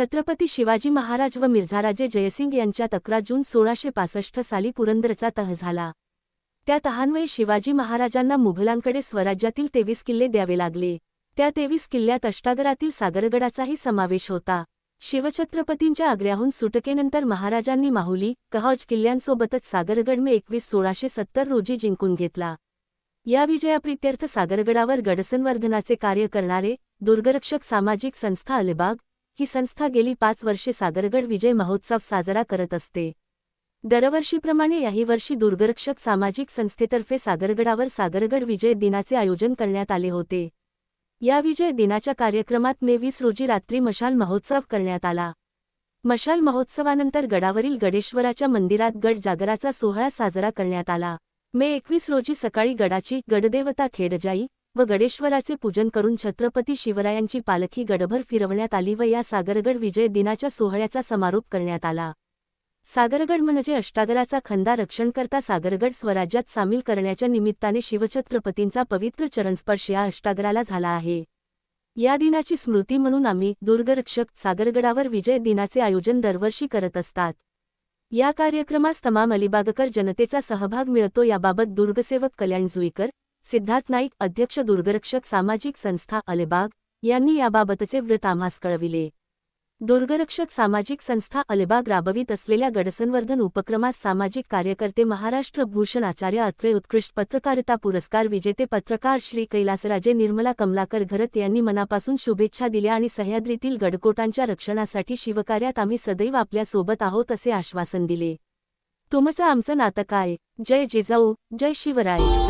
छत्रपती शिवाजी महाराज व मिर्झाराजे जयसिंग यांच्या तक्रार जून सोळाशे पासष्ट साली पुरंदरचा तह झाला. त्या तहान्वये शिवाजी महाराजांना मुघलांकडे स्वराज्यातील तेवीस किल्ले द्यावे लागले. त्या तेवीस किल्ल्यात अष्टागरातील सागरगडाचाही समावेश होता. शिवछत्रपतींच्या आग्र्याहून सुटकेनंतर महाराजांनी माहुली कहौज किल्ल्यांसोबतच सागरगड मे एकवीस सोळाशे सत्तर रोजी जिंकून घेतला. या विजयाप्रित्यर्थ सागरगडावर गडसंवर्धनाचे कार्य करणारे दुर्गरक्षक सामाजिक संस्था अलिबाग ही संस्था गेली पाच वर्षे सागरगड विजय महोत्सव साजरा करत असते. दरवर्षीप्रमाणे याही वर्षी दुर्गरक्षक सामाजिक संस्थेतर्फे सागरगडावर सागरगड विजय दिनाचे आयोजन करण्यात आले होते. या विजय दिनाच्या कार्यक्रमात मे वीस रोजी रात्री मशाल महोत्सव करण्यात आला. मशाल महोत्सवानंतर गडावरील गडेश्वराच्या मंदिरात गड जागराचा सोहळा साजरा करण्यात आला. मे एकवीस रोजी सकाळी गडाची गडदेवता खेडजाई व गडेश्वराचे पूजन करून छत्रपती शिवरायांची पालखी गडभर फिरवण्यात आली व या सागरगड विजय दिनाच्या सोहळ्याचा समारोप करण्यात आला. सागरगड म्हणजे अष्टागराचा खंदा रक्षणकर्ता सागरगड स्वराज्यात सामील करण्याच्या निमित्ताने शिवछत्रपतींचा पवित्र चरणस्पर्श या अष्टागराला झाला आहे. या दिनाची स्मृती म्हणून आम्ही दुर्गरक्षक सागरगडावर विजय दिनाचे आयोजन दरवर्षी करत असतात. या कार्यक्रमास तमाम अलिबागकर जनतेचा सहभाग मिळतो. याबाबत दुर्गसेवक कल्याण जुईकर सिद्धार्थ नाईक अध्यक्ष दुर्गरक्षक सामाजिक संस्था अलिबाग यांनी याबाबतचे व्रत आम्हास कळविले. दुर्गरक्षक सामाजिक संस्था अलिबाग राबवित असलेल्या गडसंवर्धन उपक्रमास सामाजिक कार्यकर्ते महाराष्ट्र भूषण आचार्य अत्रे उत्कृष्ट पत्रकारिता पुरस्कार विजेते पत्रकार श्री कैलासराजे निर्मला कमलाकर घरत यांनी मनापासून शुभेच्छा दिल्या आणि सह्याद्रीतील गडकोटांच्या रक्षणासाठी शिवकार्यात आम्ही सदैव आपल्यासोबत आहोत असे आश्वासन दिले. तुमचं आमचं नातं काय? जय जिजाऊ जय शिवराय.